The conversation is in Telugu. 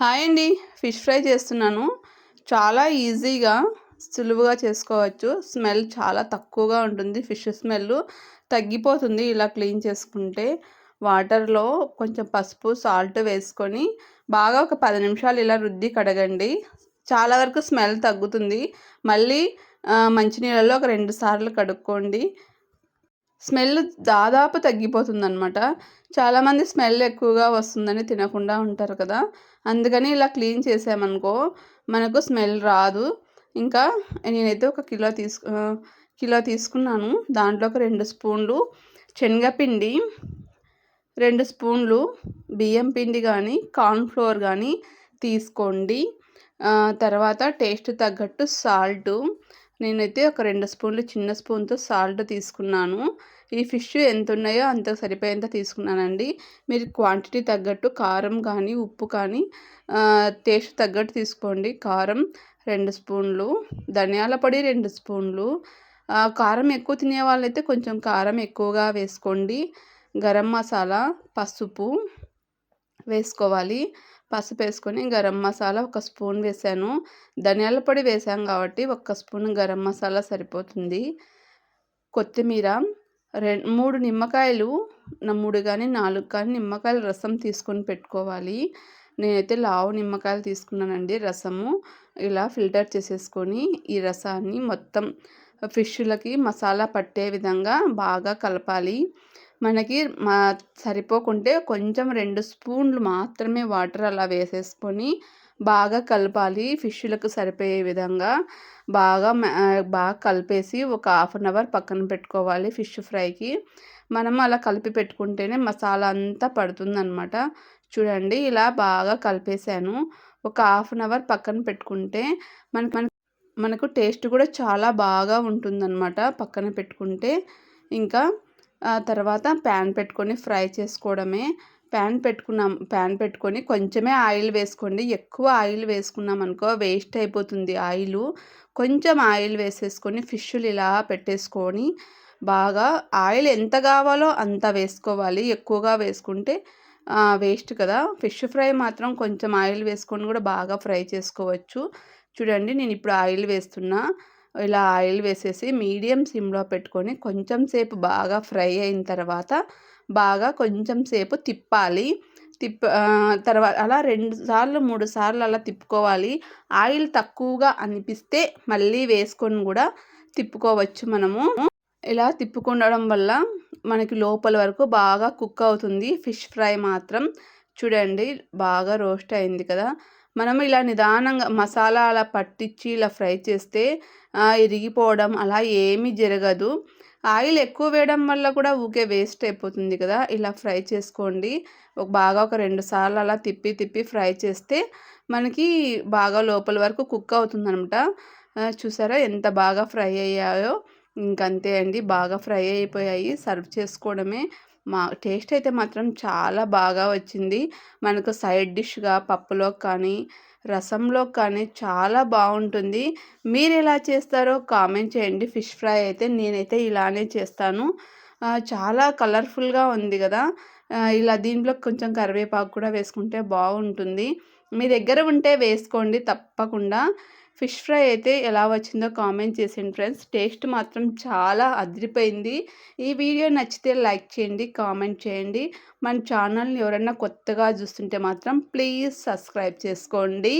హాయ్ అండి. ఫిష్ ఫ్రై చేస్తున్నాను. చాలా ఈజీగా సులువుగా చేసుకోవచ్చు. స్మెల్ చాలా తక్కువగా ఉంటుంది. ఫిష్ స్మెల్ తగ్గిపోతుంది ఇలా క్లీన్ చేసుకుంటే. వాటర్లో కొంచెం పసుపు సాల్ట్ వేసుకొని బాగా ఒక పది నిమిషాలు ఇలా రుద్ది కడగండి. చాలా వరకు స్మెల్ తగ్గుతుంది. మళ్ళీ మంచినీళ్ళలో ఒక రెండు సార్లు కడుక్కోండి. స్మెల్ దాదాపు తగ్గిపోతుందనమాట చాలామంది స్మెల్ ఎక్కువగా వస్తుందని తినకుండా ఉంటారు కదా. అందుకని ఇలా క్లీన్ చేసామనుకో మనకు స్మెల్ రాదు. ఇంకా నేనైతే ఒక కిలో తీసుకు కిలో తీసుకున్నాను. దాంట్లో ఒక రెండు స్పూన్లు శనగపిండి రెండు స్పూన్లు బియ్యం పిండి కానీ కార్న్ఫ్లోర్ కానీ తీసుకోండి. తర్వాత టేస్ట్ తగ్గట్టు సాల్టు నేనైతే ఒక రెండు స్పూన్లు చిన్న స్పూన్తో సాల్ట్ తీసుకున్నాను. ఈ ఫిష్ ఎంత ఉన్నాయో అంత సరిపోయేంత తీసుకున్నానండి. మీరు క్వాంటిటీ తగ్గట్టు కారం కానీ ఉప్పు కానీ టేస్ట్ తగ్గట్టు తీసుకోండి. కారం రెండు స్పూన్లు ధనియాల పొడి రెండు స్పూన్లు. కారం ఎక్కువ తినే వాళ్ళైతే కొంచెం కారం ఎక్కువగా వేసుకోండి. గరం మసాలా పసుపు వేసుకోవాలి. పసుపు వేసుకొని గరం మసాలా ఒక స్పూన్ వేసాను. ధనియాల పొడి వేసాం కాబట్టి ఒక్క స్పూన్ గరం మసాలా సరిపోతుంది. కొత్తిమీర రె మూడు నిమ్మకాయలు మూడు కానీ నాలుగు కానీ నిమ్మకాయల రసం తీసుకొని పెట్టుకోవాలి. నేనైతే లావు నిమ్మకాయలు తీసుకున్నానండి రసము. ఇలా ఫిల్టర్ చేసేసుకొని ఈ రసాన్ని మొత్తం ఫిష్లకి మసాలా పట్టే విధంగా బాగా కలపాలి. మనకి మా సరిపోకుంటే కొంచెం రెండు స్పూన్లు మాత్రమే వాటర్ అలా వేసేసుకొని బాగా కలపాలి. ఫిష్లకు సరిపోయే విధంగా బాగా బాగా కలిపేసి ఒక హాఫ్ అన్ అవర్ పక్కన పెట్టుకోవాలి ఫిష్ ఫ్రైకి. మనం అలా కలిపి పెట్టుకుంటేనే మసాలా అంతా పడుతుందనమాట చూడండి ఇలా బాగా కలిపేసాను ఒక హాఫ్ అన్ అవర్ పక్కన పెట్టుకుంటే మనకు మన మనకు టేస్ట్ కూడా చాలా బాగా ఉంటుందన్నమాట పక్కన పెట్టుకుంటే. ఇంకా తర్వాత ప్యాన్ పెట్టుకొని ఫ్రై చేసుకోవడమే. ప్యాన్ పెట్టుకున్నాం ప్యాన్ పెట్టుకొని కొంచెమే ఆయిల్ వేసుకోండి. ఎక్కువ ఆయిల్ వేసుకున్నాం అనుకో వేస్ట్ అయిపోతుంది ఆయిల్. కొంచెం ఆయిల్ వేసేసుకొని ఫిష్లు ఇలా పెట్టేసుకొని బాగా ఆయిల్ ఎంత కావాలో అంత వేసుకోవాలి. ఎక్కువగా వేసుకుంటే వేస్ట్ కదా. ఫిష్ ఫ్రై మాత్రం కొంచెం ఆయిల్ వేసుకొని కూడా బాగా ఫ్రై చేసుకోవచ్చు. చూడండి నేను ఇప్పుడు ఆయిల్ వేస్తున్నా. ఇలా ఆయిల్ వేసేసి మీడియం సిమ్లో పెట్టుకొని కొంచెం సేపు బాగా ఫ్రై అయిన తర్వాత బాగా కొంచెం సేపు తిప్పాలి. తిప్ప తర్వాత అలా రెండు సార్లు మూడు సార్లు అలా తిప్పుకోవాలి. ఆయిల్ తక్కువగా అనిపిస్తే మళ్ళీ వేసుకొని కూడా తిప్పుకోవచ్చు మనము. ఇలా తిప్పుకుండడం వల్ల మనకి లోపల వరకు బాగా కుక్ అవుతుంది. ఫిష్ ఫ్రై మాత్రం చూడండి బాగా రోస్ట్ అయింది కదా. మనం ఇలా నిదానంగా మసాలా అలా పట్టించి ఇలా ఫ్రై చేస్తే ఇరిగిపోవడం అలా ఏమీ జరగదు. ఆయిల్ ఎక్కువ వేయడం వల్ల కూడా ఊకే వేస్ట్ అయిపోతుంది కదా. ఇలా ఫ్రై చేసుకోండి. ఒక బాగా ఒక రెండు సార్లు అలా తిప్పి తిప్పి ఫ్రై చేస్తే మనకి బాగా లోపల వరకు కుక్ అవుతుందనమాట. చూసారా ఎంత బాగా ఫ్రై అయ్యాయో? ఇంకంతే అండి. బాగా ఫ్రై అయిపోయాయి. సర్వ్ చేసుకోవడమే మా టేస్ట్ అయితే మాత్రం చాలా బాగా వచ్చింది. మనకు సైడ్ డిష్గా పప్పులో కానీ రసంలో కానీ చాలా బాగుంటుంది. మీరు ఎలా చేస్తారో కామెంట్ చేయండి. ఫిష్ ఫ్రై అయితే నేనైతే ఇలానే చేస్తాను. చాలా కలర్ఫుల్గా ఉంది కదా. ఇలా దీంట్లో కొంచెం కరివేపాకు కూడా వేసుకుంటే బాగుంటుంది. మీ దగ్గర ఉంటే వేసుకోండి తప్పకుండా. ఫిష్ ఫ్రై అయితే ఎలా వచ్చిందో కామెంట్ చేసేయండి ఫ్రెండ్స్. టేస్ట్ మాత్రం చాలా అదిరిపోయింది. ఈ వీడియో నచ్చితే లైక్ చేయండి కామెంట్ చేయండి. మన ఛానల్ని ఎవరైనా కొత్తగా చూస్తుంటే మాత్రం ప్లీజ్ సబ్స్క్రైబ్ చేసుకోండి.